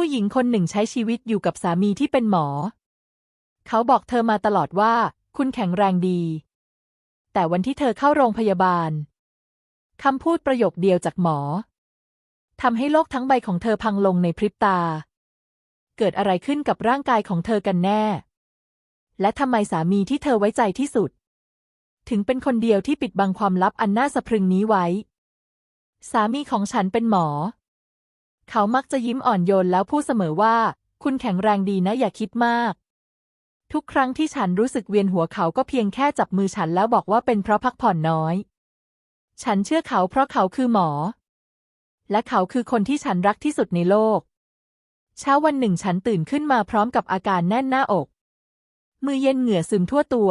ผู้หญิงคนหนึ่งใช้ชีวิตอยู่กับสามีที่เป็นหมอ เขาบอกเธอมาตลอดว่า คุณแข็งแรงดี แต่วันที่เธอเข้าโรงพยาบาลคำพูดประโยคเดียวจากหมอทำให้โลกทั้งใบของเธอพังลงในพริบตา เกิดอะไรขึ้นกับร่างกายของเธอกันแน่ และทำไมสามีที่เธอไว้ใจที่สุด ถึงเป็นคนเดียวที่ปิดบังความลับอันน่าสะพรึงนี้ไว้ สามีของฉันเป็นหมอ เขามักจะยิ้มอ่อนโยนแล้วพูดเสมอว่า คุณแข็งแรงดีนะอย่าคิดมาก ทุกครั้งที่ฉันรู้สึกเวียนหัวเขาก็เพียงแค่จับมือฉันแล้วบอกว่าเป็นเพราะพักผ่อนน้อย ฉันเชื่อเขาเพราะเขาคือหมอ และเขาคือคนที่ฉันรักที่สุดในโลก เช้าวันหนึ่งฉันตื่นขึ้นมาพร้อมกับอาการแน่นหน้าอก มือเย็นเหงื่อซึมทั่วตัว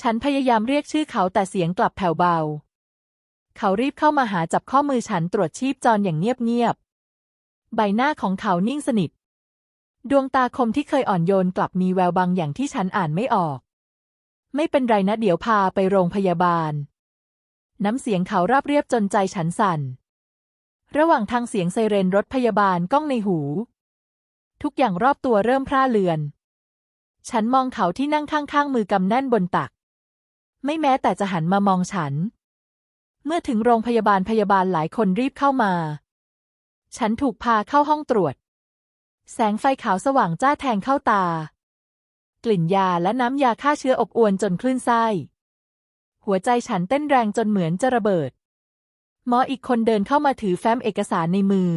ฉันพยายามเรียกชื่อเขาแต่เสียงกลับแผ่วเบาเขารีบเข้ามาหาจับข้อมือฉันตรวจชีพจรอย่างเงียบๆ ใบหน้าของเขานิ่งสนิท ดวงตาคมที่เคยอ่อนโยนกลับมีแววบางอย่างที่ฉันอ่านไม่ออก ไม่เป็นไรนะเดี๋ยวพาไปโรงพยาบาล น้ำเสียงเขาราบเรียบจนใจฉันสั่น ระหว่างทางเสียงไซเรนรถพยาบาลก้องในหู ทุกอย่างรอบตัวเริ่มพร่าเลือน ฉันมองเขาที่นั่งข้างๆมือกำแน่นบนตัก ไม่แม้แต่จะหันมามองฉันเมื่อถึงโรงพยาบาลพยาบาลหลายคนรีบเข้ามา ฉันถูกพาเข้าห้องตรวจ แสงไฟขาวสว่างจ้าแทงเข้าตา กลิ่นยาและน้ำยาฆ่าเชื้ออบอวนจนคลื่นไส้ หัวใจฉันเต้นแรงจนเหมือนจะระเบิด หมออีกคนเดินเข้ามาถือแฟ้มเอกสารในมือ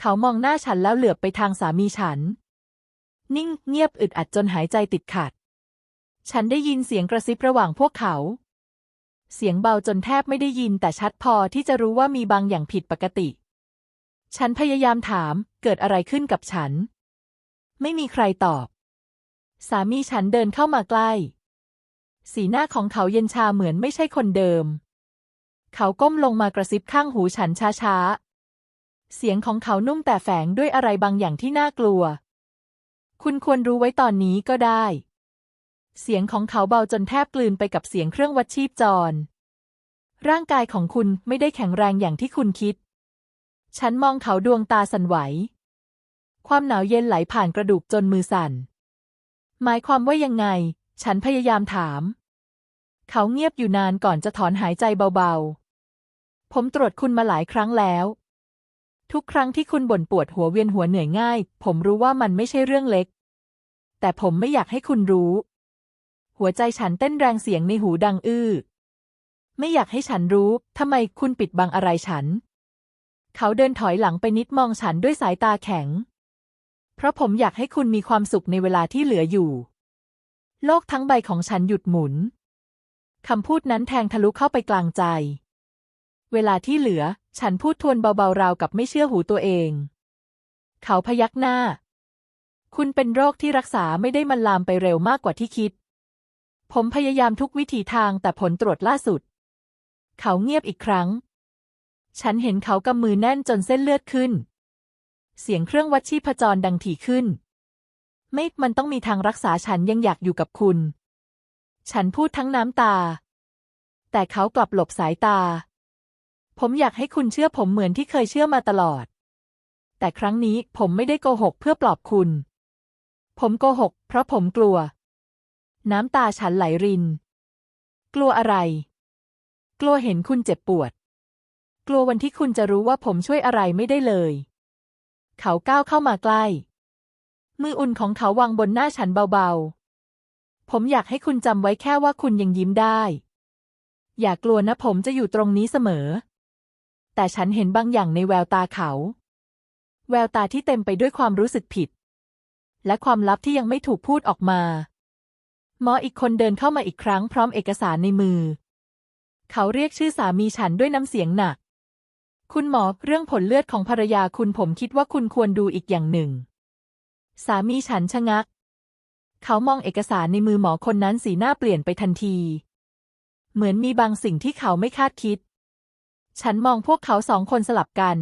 เขามองหน้าฉันแล้วเหลือบไปทางสามีฉัน นิ่งเงียบอึดอัดจนหายใจติดขัด ฉันได้ยินเสียงกระซิบระหว่างพวกเขาเสียงเบาจนแทบไม่ได้ยินแต่ชัดพอที่จะรู้ว่ามีบางอย่างผิดปกติ ฉันพยายามถามเกิดอะไรขึ้นกับฉัน ไม่มีใครตอบ สามีฉันเดินเข้ามาใกล้ สีหน้าของเขาเย็นชาเหมือนไม่ใช่คนเดิม เขาก้มลงมากระซิบข้างหูฉันช้าๆ เสียงของเขานุ่มแต่แฝงด้วยอะไรบางอย่างที่น่ากลัว คุณควรรู้ไว้ตอนนี้ก็ได้ เสียงของเขาเบาจนแทบกลืนไปกับเสียงเครื่องวัดชีพจร ร่างกายของคุณไม่ได้แข็งแรงอย่างที่คุณคิด ฉันมองเขาดวงตาสั่นไหว ความหนาวเย็นไหลผ่านกระดูกจนมือสั่น หมายความว่ายังไง ฉันพยายามถาม เขาเงียบอยู่นานก่อนจะถอนหายใจเบาๆ ผมตรวจคุณมาหลายครั้งแล้ว ทุกครั้งที่คุณบ่นปวดหัวเวียนหัวเหนื่อยง่าย ผมรู้ว่ามันไม่ใช่เรื่องเล็ก แต่ผมไม่อยากให้คุณรู้ หัวใจฉันเต้นแรงเสียงในหูดังอื้อ ไม่อยากให้ฉันรู้ทำไมคุณปิดบังอะไรฉัน เขาเดินถอยหลังไปนิดมองฉันด้วยสายตาแข็ง เพราะผมอยากให้คุณมีความสุขในเวลาที่เหลืออยู่ โลกทั้งใบของฉันหยุดหมุน คำพูดนั้นแทงทะลุเข้าไปกลางใจ เวลาที่เหลือ ฉันพูดทวนเบาๆราวกับไม่เชื่อหูตัวเอง เขาพยักหน้า คุณเป็นโรคที่รักษาไม่ได้มันลามไปเร็วมากกว่าที่คิด ผมพยายามทุกวิถีทางแต่ผลตรวจล่าสุด เขาเงียบอีกครั้ง ฉันเห็นเขากำมือแน่นจนเส้นเลือดขึ้น เสียงเครื่องวัดชีพจรดังถี่ขึ้นไม่มันต้องมีทางรักษาฉันยังอยากอยู่กับคุณ ฉันพูดทั้งน้ำตา แต่เขากลับหลบสายตา ผมอยากให้คุณเชื่อผมเหมือนที่เคยเชื่อมาตลอด แต่ครั้งนี้ผมไม่ได้โกหกเพื่อปลอบคุณ ผมโกหก เพราะผมกลัว น้ำตาฉันไหลริน กลัวอะไร กลัวเห็นคุณเจ็บปวด กลัววันที่คุณจะรู้ว่าผมช่วยอะไรไม่ได้เลย เขาก้าวเข้ามาใกล้ มืออุ่นของเขาวางบนหน้าฉันเบาๆ ผมอยากให้คุณจำไว้แค่ว่าคุณยังยิ้มได้ อย่ากลัวนะผมจะอยู่ตรงนี้เสมอ แต่ฉันเห็นบางอย่างในแววตาเขา แววตาที่เต็มไปด้วยความรู้สึกผิด และความลับที่ยังไม่ถูกพูดออกมา หมออีกคนเดินเข้ามาอีกครั้งพร้อมเอกสารในมือเขาเรียกชื่อสามีฉันด้วยน้ำเสียงหนัก คุณหมอเรื่องผลเลือดของภรรยาคุณผมคิดว่าคุณควรดูอีกอย่างหนึ่ง สามีฉันชะงัก เขามองเอกสารในมือหมอคนนั้นสีหน้าเปลี่ยนไปทันที เหมือนมีบางสิ่งที่เขาไม่คาดคิด ฉันมองพวกเขาสองคนสลับกัน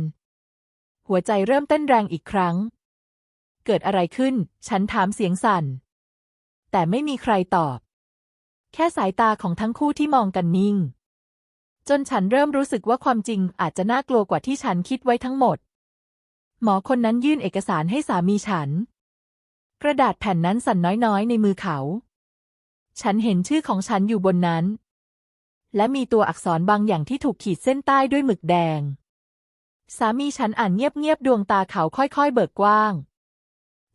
หัวใจเริ่มเต้นแรงอีกครั้ง เกิดอะไรขึ้น ฉันถามเสียงสั่น แต่ไม่มีใครตอบ แค่สายตาของทั้งคู่ที่มองกันนิ่ง จนฉันเริ่มรู้สึกว่าความจริงอาจจะน่ากลัวกว่าที่ฉันคิดไว้ทั้งหมด หมอคนนั้นยื่นเอกสารให้สามีฉัน กระดาษแผ่นนั้นสั่นน้อยๆ ในมือเขา ฉันเห็นชื่อของฉันอยู่บนนั้น และมีตัวอักษรบางอย่างที่ถูกขีดเส้นใต้ด้วยหมึกแดง สามีฉันอ่านเงียบๆดวงตาเขาค่อยๆ เบิกกว้าง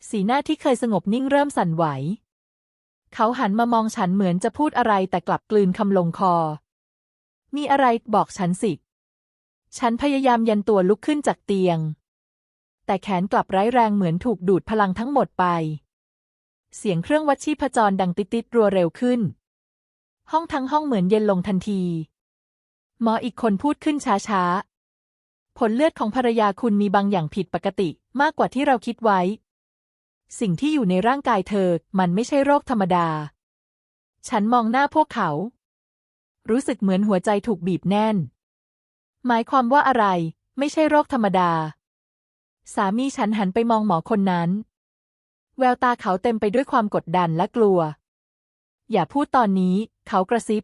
สีหน้าที่เคยสงบนิ่งเริ่มสั่นไหว เขาหันมามองฉันเหมือนจะพูดอะไรแต่กลับกลืนคำลงคอ มีอะไรบอกฉันสิ ฉันพยายามยันตัวลุกขึ้นจากเตียง แต่แขนกลับไร้แรงเหมือนถูกดูดพลังทั้งหมดไป เสียงเครื่องวัดชีพจรดังติดๆรัวเร็วขึ้น ห้องทั้งห้องเหมือนเย็นลงทันที หมออีกคนพูดขึ้นช้าๆ ผลเลือดของภรรยาคุณมีบางอย่างผิดปกติมากกว่าที่เราคิดไว้ สิ่งที่อยู่ในร่างกายเธอมันไม่ใช่โรคธรรมดา ฉันมองหน้าพวกเขา รู้สึกเหมือนหัวใจถูกบีบแน่น หมายความว่าอะไร ไม่ใช่โรคธรรมดา สามีฉันหันไปมองหมอคนนั้น แววตาเขาเต็มไปด้วยความกดดันและกลัว อย่าพูดตอนนี้ เขากระซิบ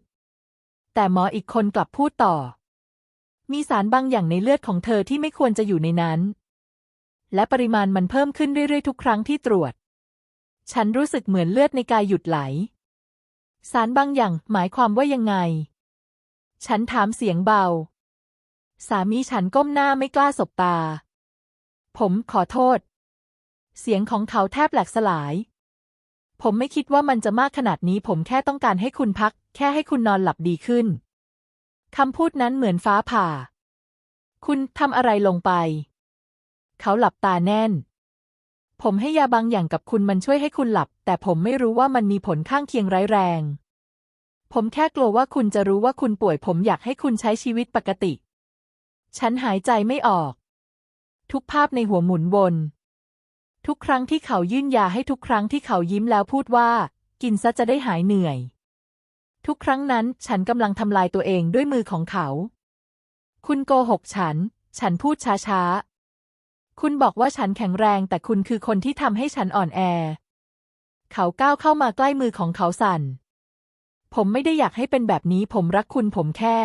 แต่หมออีกคนกลับพูดต่อ มีสารบางอย่างในเลือดของเธอที่ไม่ควรจะอยู่ในนั้น และปริมาณมันเพิ่มขึ้นเรื่อยๆทุกครั้งที่ตรวจ ฉันรู้สึกเหมือนเลือดในกายหยุดไหลสารบางอย่างหมายความว่ายังไง ฉันถามเสียงเบา สามีฉันก้มหน้าไม่กล้าสบตา ผมขอโทษ เสียงของเขาแทบแหลกสลาย ผมไม่คิดว่ามันจะมากขนาดนี้ ผมแค่ต้องการให้คุณพัก แค่ให้คุณนอนหลับดีขึ้นคำพูดนั้นเหมือนฟ้าผ่า คุณทำอะไรลงไป เขาหลับตาแน่น ผมให้ยาบางอย่างกับคุณมันช่วยให้คุณหลับ แต่ผมไม่รู้ว่ามันมีผลข้างเคียงร้ายแรง ผมแค่กลัวว่าคุณจะรู้ว่าคุณป่วยผมอยากให้คุณใช้ชีวิตปกติ ฉันหายใจไม่ออก ทุกภาพในหัวหมุนวนทุกครั้งที่เขายื่นยาให้ทุกครั้งที่เขายิ้มแล้วพูดว่า กินซะจะได้หายเหนื่อย ทุกครั้งนั้นฉันกำลังทำลายตัวเองด้วยมือของเขา คุณโกหกฉัน ฉันพูดช้าๆ คุณบอกว่าฉันแข็งแรงแต่คุณคือคนที่ทำให้ฉันอ่อนแอ เขาก้าวเข้ามาใกล้มือของเขาสั่น ผมไม่ได้อยากให้เป็นแบบนี้ผมรักคุณผมแค่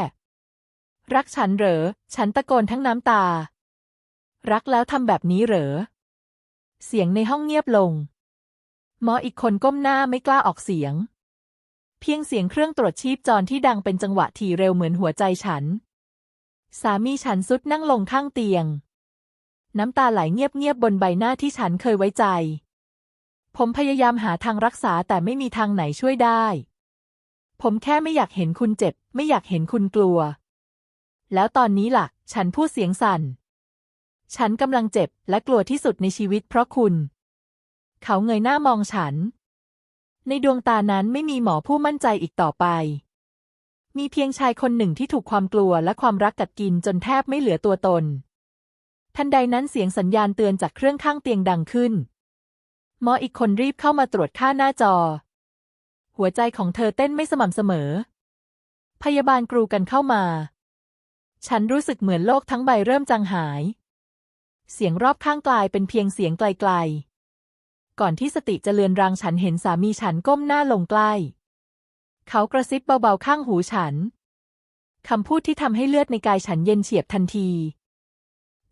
รักฉันเหรอ ฉันตะโกนทั้งน้ำตา รักแล้วทำแบบนี้เหรอ เสียงในห้องเงียบลง หมออีกคนก้มหน้าไม่กล้าออกเสียง เพียงเสียงเครื่องตรวจชีพจรที่ดังเป็นจังหวะถี่เร็วเหมือนหัวใจฉัน สามีฉันสุดนั่งลงข้างเตียง น้ำตาไหลเงียบๆบนใบหน้าที่ฉันเคยไว้ใจ ผมพยายามหาทางรักษาแต่ไม่มีทางไหนช่วยได้ ผมแค่ไม่อยากเห็นคุณเจ็บ ไม่อยากเห็นคุณกลัว แล้วตอนนี้ล่ะ ฉันพูดเสียงสั่น ฉันกำลังเจ็บและกลัวที่สุดในชีวิตเพราะคุณ เขาเงยหน้ามองฉัน ในดวงตานั้นไม่มีหมอผู้มั่นใจอีกต่อไป มีเพียงชายคนหนึ่งที่ถูกความกลัวและความรักกัดกินจนแทบไม่เหลือตัวตน ทันใดนั้นเสียงสัญญาณเตือนจากเครื่องข้างเตียงดังขึ้น หมออีกคนรีบเข้ามาตรวจค่าหน้าจอ หัวใจของเธอเต้นไม่สม่ำเสมอ พยาบาลกรูกันเข้ามา ฉันรู้สึกเหมือนโลกทั้งใบเริ่มจางหาย เสียงรอบข้างกลายเป็นเพียงเสียงไกลๆ ก่อนที่สติจะเลือนรางฉันเห็นสามีฉันก้มหน้าลงใกล้ เขากระซิบเบาๆข้างหูฉัน คำพูดที่ทำให้เลือดในกายฉันเย็นเฉียบทันที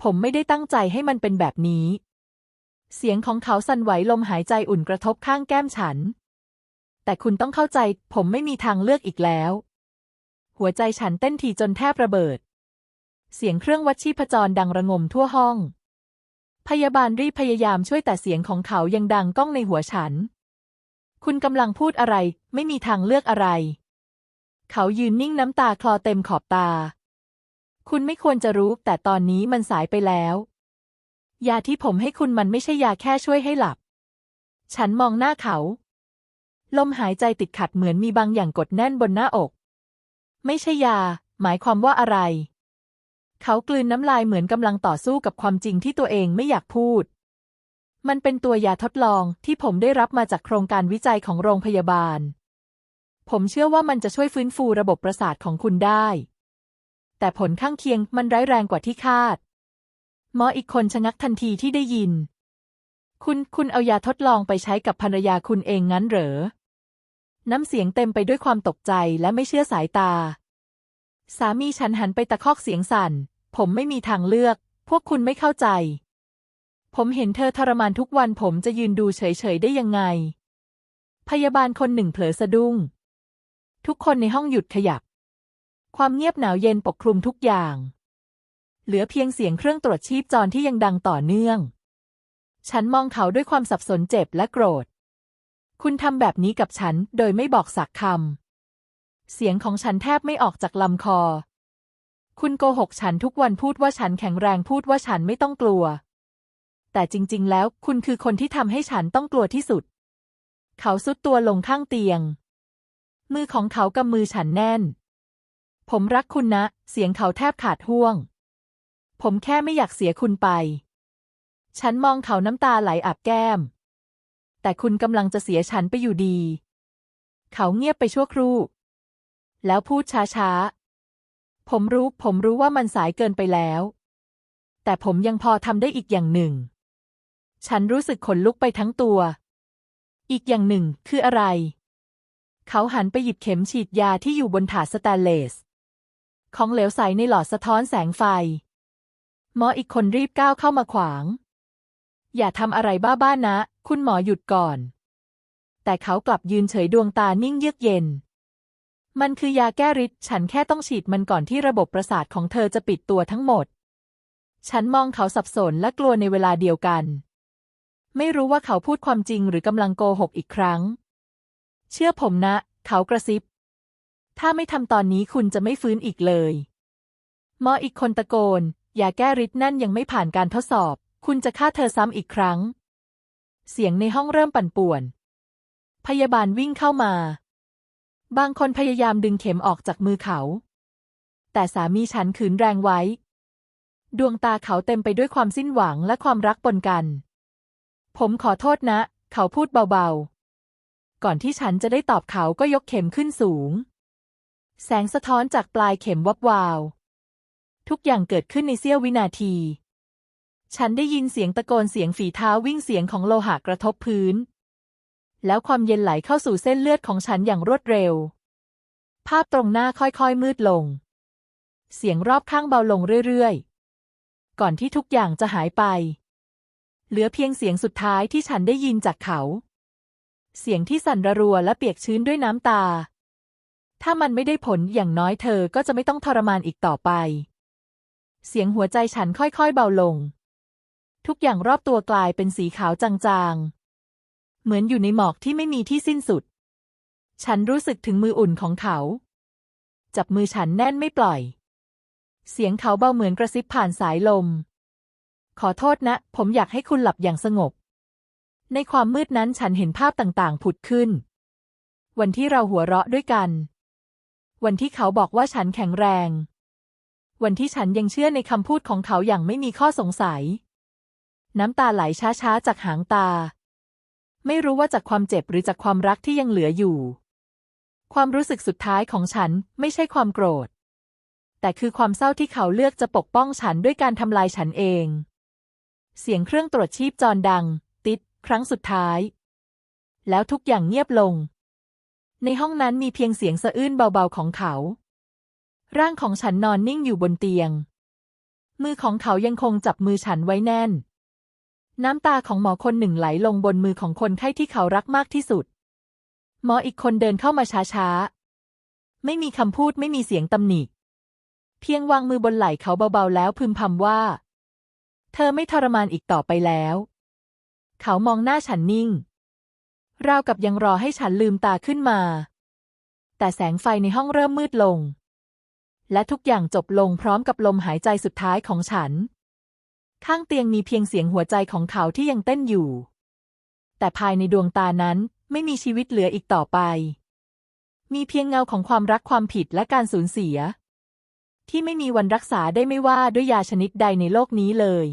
ผมไม่ได้ตั้งใจให้มันเป็นแบบนี้เสียงของเขาสั่นไหวลมหายใจอุ่นกระทบข้างแก้มฉัน แต่คุณต้องเข้าใจ ผมไม่มีทางเลือกอีกแล้ว หัวใจฉันเต้นทีจนแทบระเบิด เสียงเครื่องวัดชีพจรดังระงมทั่วห้อง พยาบาลรีบพยายามช่วยแต่เสียงของเขายังดังก้องในหัวฉัน คุณกำลังพูดอะไร ไม่มีทางเลือกอะไร เขายืนนิ่งน้ำตาคลอเต็มขอบตา คุณไม่ควรจะรู้ แต่ตอนนี้มันสายไปแล้ว ยาที่ผมให้คุณมันไม่ใช่ยาแค่ช่วยให้หลับ ฉันมองหน้าเขา ลมหายใจติดขัดเหมือนมีบางอย่างกดแน่นบนหน้าอก ไม่ใช่ยา หมายความว่าอะไร เขากลืนน้ำลายเหมือนกำลังต่อสู้กับความจริงที่ตัวเองไม่อยากพูด มันเป็นตัวยาทดลองที่ผมได้รับมาจากโครงการวิจัยของโรงพยาบาล ผมเชื่อว่ามันจะช่วยฟื้นฟูระบบประสาทของคุณได้ แต่ผลข้างเคียงมันร้ายแรงกว่าที่คาด หมออีกคนชะงักทันทีที่ได้ยิน คุณ คุณเอายาทดลองไปใช้กับภรรยาคุณเองงั้นเหรอ น้ำเสียงเต็มไปด้วยความตกใจและไม่เชื่อสายตา สามีฉันหันไปตะคอกเสียงสั่น ผมไม่มีทางเลือก พวกคุณไม่เข้าใจ ผมเห็นเธอทรมานทุกวันผมจะยืนดูเฉยๆได้ยังไง พยาบาลคนหนึ่งเผลอสะดุ้ง ทุกคนในห้องหยุดขยับ ความเงียบหนาวเย็นปกคลุมทุกอย่าง เหลือเพียงเสียงเครื่องตรวจชีพจรที่ยังดังต่อเนื่อง ฉันมองเขาด้วยความสับสนเจ็บและโกรธ คุณทำแบบนี้กับฉันโดยไม่บอกสักคำ เสียงของฉันแทบไม่ออกจากลำคอ คุณโกหกฉันทุกวันพูดว่าฉันแข็งแรงพูดว่าฉันไม่ต้องกลัว แต่จริง ๆ แล้วคุณคือคนที่ทำให้ฉันต้องกลัวที่สุด เขาซุดตัวลงข้างเตียง มือของเขากำมือฉันแน่น ผมรักคุณนะ เสียงเขาแทบขาดห่วง ผมแค่ไม่อยากเสียคุณไป ฉันมองเขาน้ำตาไหลอาบแก้ม แต่คุณกำลังจะเสียฉันไปอยู่ดี เขาเงียบไปชั่วครู่ แล้วพูดช้าๆ ผมรู้ ผมรู้ว่ามันสายเกินไปแล้ว แต่ผมยังพอทำได้อีกอย่างหนึ่ง ฉันรู้สึกขนลุกไปทั้งตัว อีกอย่างหนึ่งคืออะไร เขาหันไปหยิบเข็มฉีดยาที่อยู่บนถาดสแตนเลส ของเหลวใสในหลอดสะท้อนแสงไฟหมออีกคนรีบก้าวเข้ามาขวาง อย่าทำอะไรบ้าๆนะ คุณหมอหยุดก่อน แต่เขากลับยืนเฉยดวงตานิ่งเยือกเย็น มันคือยาแก้ฤทธิ์ฉันแค่ต้องฉีดมันก่อนที่ระบบประสาทของเธอจะปิดตัวทั้งหมด ฉันมองเขาสับสนและกลัวในเวลาเดียวกัน ไม่รู้ว่าเขาพูดความจริงหรือกำลังโกหกอีกครั้ง เชื่อผมนะ เขากระซิบ ถ้าไม่ทำตอนนี้คุณจะไม่ฟื้นอีกเลยหมออีกคนตะโกนยาแก้ฤทธิ์นั่นยังไม่ผ่านการทดสอบ คุณจะฆ่าเธอซ้ำอีกครั้ง เสียงในห้องเริ่มปั่นป่วน พยาบาลวิ่งเข้ามา บางคนพยายามดึงเข็มออกจากมือเขา แต่สามีฉันขืนแรงไว้ ดวงตาเขาเต็มไปด้วยความสิ้นหวังและความรักปนกัน ผมขอโทษนะ เขาพูดเบาๆ ก่อนที่ฉันจะได้ตอบเขาก็ยกเข็มขึ้นสูง แสงสะท้อนจากปลายเข็มวับวาว ทุกอย่างเกิดขึ้นในเสี้ยววินาที ฉันได้ยินเสียงตะโกนเสียงฝีเท้าวิ่งเสียงของโลหะกระทบพื้น แล้วความเย็นไหลเข้าสู่เส้นเลือดของฉันอย่างรวดเร็ว ภาพตรงหน้าค่อยๆมืดลง เสียงรอบข้างเบาลงเรื่อยๆ ก่อนที่ทุกอย่างจะหายไป เหลือเพียงเสียงสุดท้ายที่ฉันได้ยินจากเขา เสียงที่สั่นระรัวและเปียกชื้นด้วยน้ำตา ถ้ามันไม่ได้ผลอย่างน้อยเธอก็จะไม่ต้องทรมานอีกต่อไป เสียงหัวใจฉันค่อยๆเบาลง ทุกอย่างรอบตัวกลายเป็นสีขาวจางๆ เหมือนอยู่ในหมอกที่ไม่มีที่สิ้นสุด ฉันรู้สึกถึงมืออุ่นของเขา จับมือฉันแน่นไม่ปล่อย เสียงเขาเบาเหมือนกระซิบผ่านสายลม ขอโทษนะ ผมอยากให้คุณหลับอย่างสงบ ในความมืดนั้นฉันเห็นภาพต่างๆ ผุดขึ้น วันที่เราหัวเราะด้วยกัน วันที่เขาบอกว่าฉันแข็งแรงวันที่ฉันยังเชื่อในคำพูดของเขาอย่างไม่มีข้อสงสัย น้ำตาไหลช้าๆ จากหางตา ไม่รู้ว่าจากความเจ็บหรือจากความรักที่ยังเหลืออยู่ ความรู้สึกสุดท้ายของฉันไม่ใช่ความโกรธ แต่คือความเศร้าที่เขาเลือกจะปกป้องฉันด้วยการทำลายฉันเอง เสียงเครื่องตรวจชีพจรดัง ติด ครั้งสุดท้าย แล้วทุกอย่างเงียบลง ในห้องนั้นมีเพียงเสียงสะอื้นเบาๆของเขา ร่างของฉันนอนนิ่งอยู่บนเตียงมือของเขายังคงจับมือฉันไว้แน่น น้ำตาของหมอคนหนึ่งไหลลงบนมือของคนไข้ที่เขารักมากที่สุด หมออีกคนเดินเข้ามาช้าๆ ไม่มีคำพูดไม่มีเสียงตำหนิ เพียงวางมือบนไหล่เขาเบาๆ แล้วพึมพำว่า เธอไม่ทรมานอีกต่อไปแล้ว เขามองหน้าฉันนิ่ง ราวกับยังรอให้ฉันลืมตาขึ้นมา แต่แสงไฟในห้องเริ่มมืดลง และทุกอย่างจบลงพร้อมกับลมหายใจสุดท้ายของฉัน ข้างเตียงมีเพียงเสียงหัวใจของเขาที่ยังเต้นอยู่ แต่ภายในดวงตานั้นไม่มีชีวิตเหลืออีกต่อไป มีเพียงเงาของความรักความผิดและการสูญเสีย ที่ไม่มีวันรักษาได้ไม่ว่าด้วยยาชนิดใดในโลกนี้เลย